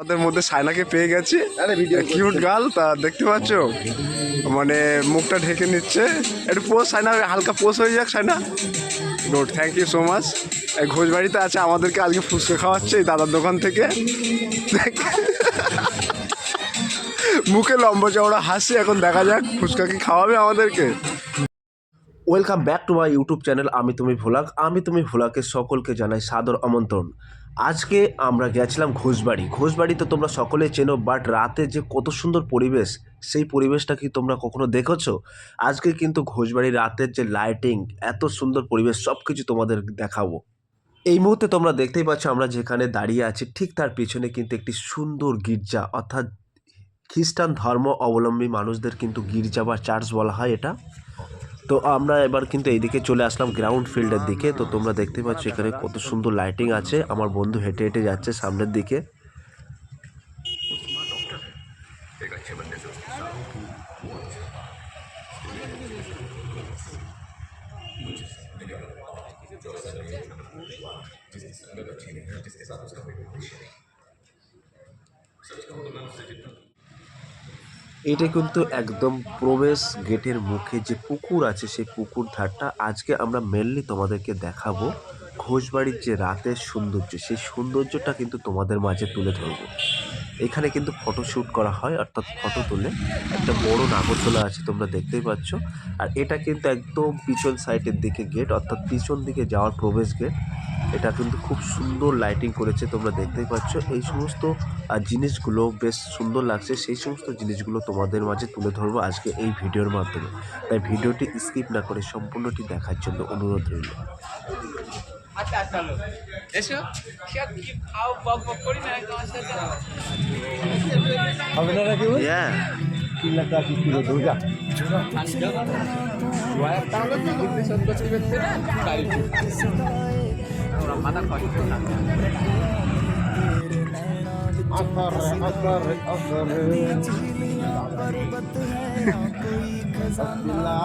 আমাদের মধ্যে সাইনাকে পেয়ে গেছি। কিউট গার্ল তা দেখতে পাচ্ছ? মানে মুখটা ঢেকে নিচ্ছে। একটু পোষ সাইনা হালকা পোষ হয়ে যাক Saina good thank you so much এই ঘোষবাড়িতে আছে, আমাদেরকে আজকে ফুচকা খাওয়াচ্ছে এই দাদার দোকান থেকে। মুখে লম্বা চওড়া হাসি, এখন দেখা যাক ফুচকা কি খাওয়াবে আমাদেরকে। Welcome back to my YouTube channel আমি তুমি ভোলাক। আমি তুমি ভোলাকে সকলকে জানাই সাদর আমন্ত্রণ। আজকে আমরা গেছিলাম ঘোষবাড়ি। ঘোষবাড়ি তো তোমরা সকলেই চেনো বাট রাতে যে কত সুন্দর পরিবেশ, সেই পরিবেশটা কি তোমরা কখনো দেখেছ? আজকে কিন্তু ঘোষবাড়ি রাতের যে লাইটিং এত সুন্দর পরিবেশ সব কিছু তোমাদের দেখাবো। এই মুহূর্তে তোমরা দেখতেই পাচ্ছ, আমরা যেখানে দাঁড়িয়ে আছি, ঠিক তার পিছনে কিন্তু একটি সুন্দর গির্জা, অর্থাৎ খ্রিস্টান ধর্ম অবলম্বী মানুষদের কিন্তু গির্জা বা চার্চ বলা হয় এটা। তো আমরা এবার কিন্তু এইদিকে চলে আসলাম গ্রাউন্ড ফিল্ডের দিকে। তো তোমরা দেখতে পাচ্ছ এখানে কত সুন্দর লাইটিং আছে। আমার বন্ধু হেঁটে হেঁটে যাচ্ছে সামনের দিকে। এটা কিন্তু একদম প্রবেশ গেটের মুখে যে পুকুর আছে, সেই পুকুর ধারটা আজকে আমরা মেনলি তোমাদেরকে দেখাবো ঘোষবাড়ির যে রাতের সৌন্দর্য, সেই সৌন্দর্যটা কিন্তু তোমাদের মাঝে তুলে ধরবো। এখানে কিন্তু ফটো শ্যুট করা হয়, অর্থাৎ ফটো তুলে। একটা বড় নাগরদোলা আছে, তোমরা দেখতেই পাচ্ছ। আর এটা কিন্তু একদম পিছন সাইডের দিকে গেট অর্থাৎ পিছন দিকে যাওয়ার প্রবেশ গেট এটা কিন্তু খুব সুন্দর লাইটিং করেছে তোমরা দেখতেই পাচ্ছ। এই সমস্ত জিনিসগুলো বেশ সুন্দর লাগছে। সেই সমস্ত জিনিসগুলো তোমাদের মাঝে তুলে ধরবো আজকে এই ভিডিওর মাধ্যমে। তাই ভিডিওটি স্কিপ না করে সম্পূর্ণটি দেখার জন্য অনুরোধ রইল। আচ্ছা আচ্ছা এসো। কি খাও বক বক করি না তোমার সাথে Yeah. তাহলে তো সন্তুষ্ট করতে না গাড়ি ওরা মাথা কষ্ট না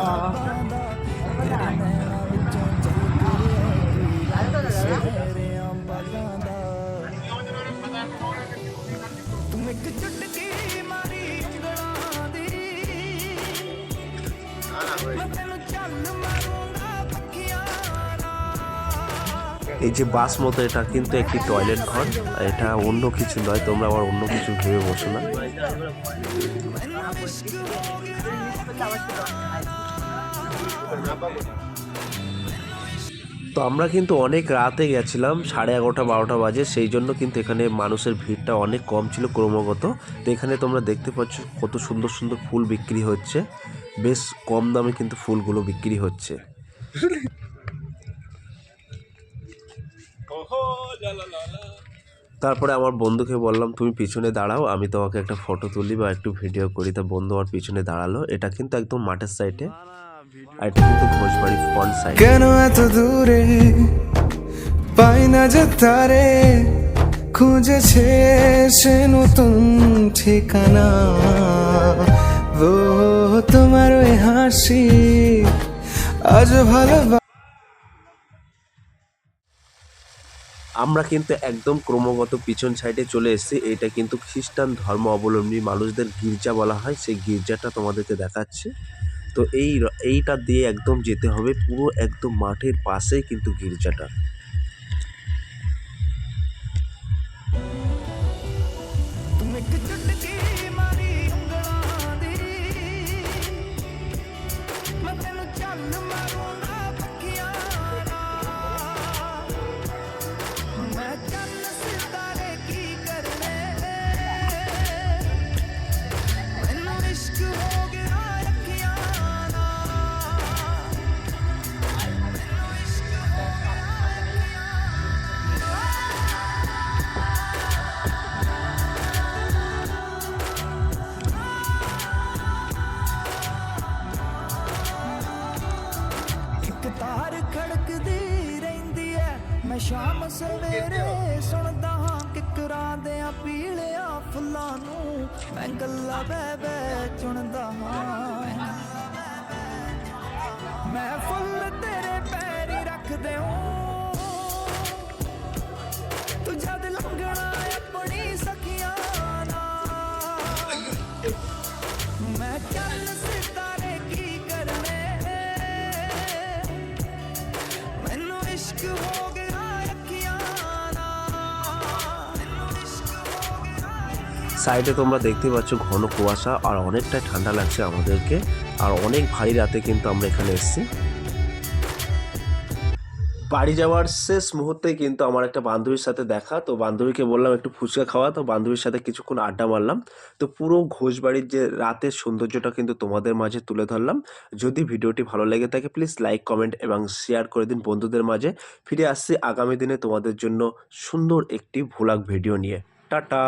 এই যে বাস মতো এটা কিন্তু একটি টয়লেট ঘর। এটা অন্য কিছু নয়, তোমরা আবার অন্য কিছু ভেবে বসো না। তো আমরা কিন্তু অনেক রাতে গেছিলাম, সাড়ে এগারোটা, বারোটা বাজে, সেই জন্য কিন্তু এখানে মানুষের ভিড়টা অনেক কম ছিল ক্রমাগত। তো এখানে তোমরা দেখতে পাচ্ছ কত সুন্দর সুন্দর ফুল বিক্রি হচ্ছে। বেশ কম দামে কিন্তু ফুলগুলো বিক্রি হচ্ছে। তারপরে আমার বন্ধুকে বললাম, তুমি পিছনে দাঁড়াও, আমি তোমাকে একটা ফটো তুলি বা একটু ভিডিও করি। তা বন্ধু আমার পিছনে দাঁড়াল। এটা কিন্তু একদম মাঠের সাইডে এটা কিন্তু সাইড কেন এত দূরে? পাই না যে তারে। খুঁজেছে সে নতুন ঠিকানা। ও তোমার ওই হাসি, আজ ভালো আমরা কিন্তু একদম ক্রমাগত পিছন সাইডে চলে এসেছি। এটা কিন্তু খ্রিস্টান ধর্ম অবলম্বী মানুষদের গির্জা বলা হয়। সেই গির্জাটা তোমাদেরকে দেখাচ্ছে। তো এই এইটা দিয়ে একদম যেতে হবে। পুরো একদম মাঠের পাশেই কিন্তু গির্জাটা। ਤੂੰ ਖੜਕਦੀ ਰਹਿੰਦੀ ਐ। ਮੈਂ ਸ਼ਾਮ ਸਵੇਰੇ ਸੁਣਦਾ ਹਾਂ ਕਿਕਰਾਂ ਦੇ ਆ ਪੀਲਿਆ ਫੁੱਲਾਂ ਨੂੰ। ਮੈਂ ਗੱਲਾਂ ਬੈ ਬਹਿ ਚੁਣਦਾ ਹਾਂ। ਮੈਂ ਫੁੱਲ ਤੇਰੇ ਪੈਰੀ ਰੱਖਦੇ ਦਿਉ সাইডে তোমরা দেখতে পাচ্ছ ঘন কুয়াশা আর অনেকটাই ঠান্ডা লাগছে আমাদেরকে। আর অনেক ভারী রাতে কিন্তু আমরা এখানে এসেছি। বাড়ি যাওয়ার শেষ মুহূর্তে কিন্তু আমার একটা বান্ধবীর সাথে দেখা। তো বান্ধবীকে বললাম একটু ফুচকা খাওয়া। তো বান্ধবীর সাথে কিছুক্ষণ আড্ডা মারলাম। তো পুরো ঘোষবাড়ির যে রাতের সৌন্দর্যটা কিন্তু তোমাদের মাঝে তুলে ধরলাম। যদি ভিডিওটি ভালো লেগে থাকে প্লিজ লাইক কমেন্ট এবং শেয়ার করে দিন বন্ধুদের মাঝে। ফিরে আসছি আগামী দিনে তোমাদের জন্য সুন্দর একটি ভোলাক ভিডিও নিয়ে। টাটা!